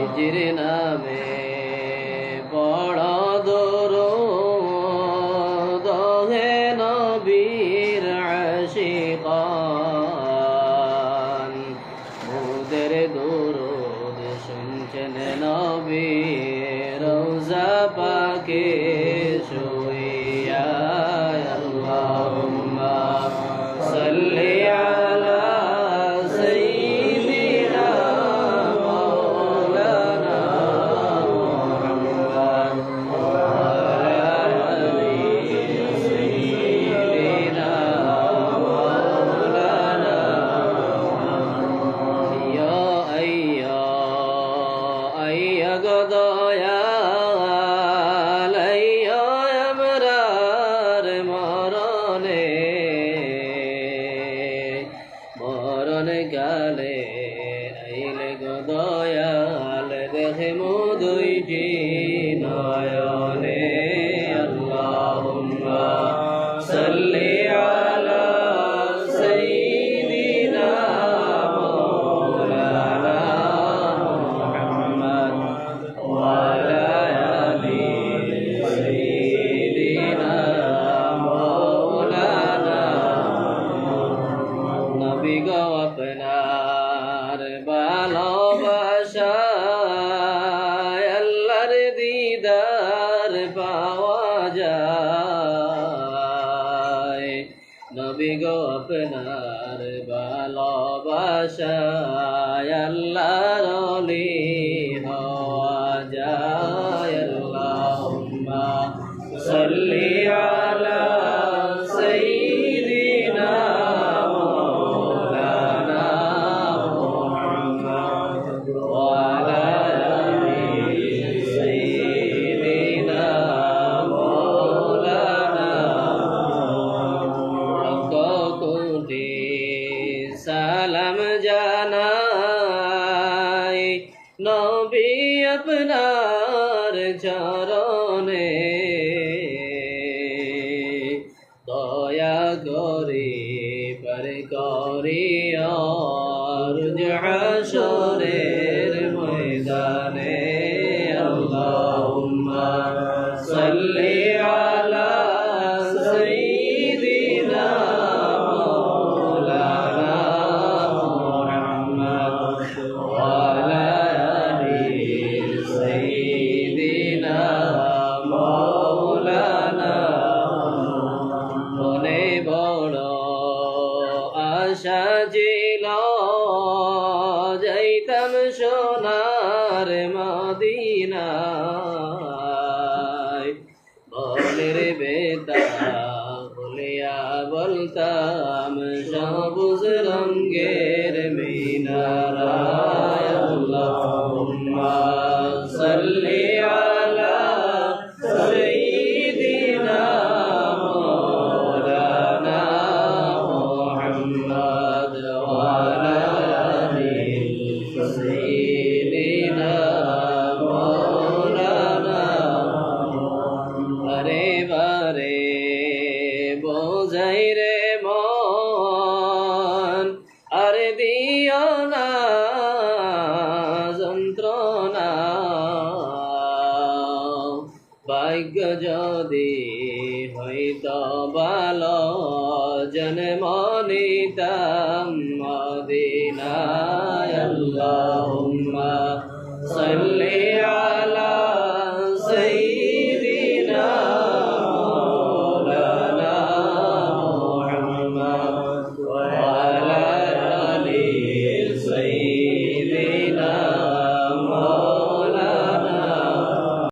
নবীজির নামে বড় দোর দহে নবীর আশিকান। মোদের দোর শুনছেন নবী। গালে আইলে গো দয়াল দেখে মুদুইটি নয়নে ভালোবাসায় আল্লাহর দিদার পাওয়া যায়। নবী গো আপনার ভালোবাসায় আল্লাহর সালাম জানাই। নবী আপনার চরণে। দয়া করি পর করি আর ময়দানে। আল্লাহুম্মা সাল্লি যাইতাম সোনার মদিনায়। বলের বেতা বলিয়া বলতাম সবুজ রঙ্গের মিনারায় রে মন, আরে দিও না যন্ত্রণা। ভাগ্য যদি হইত বাল জনে মনিতাম মদিনায়। আল্লাহুম্মা আলা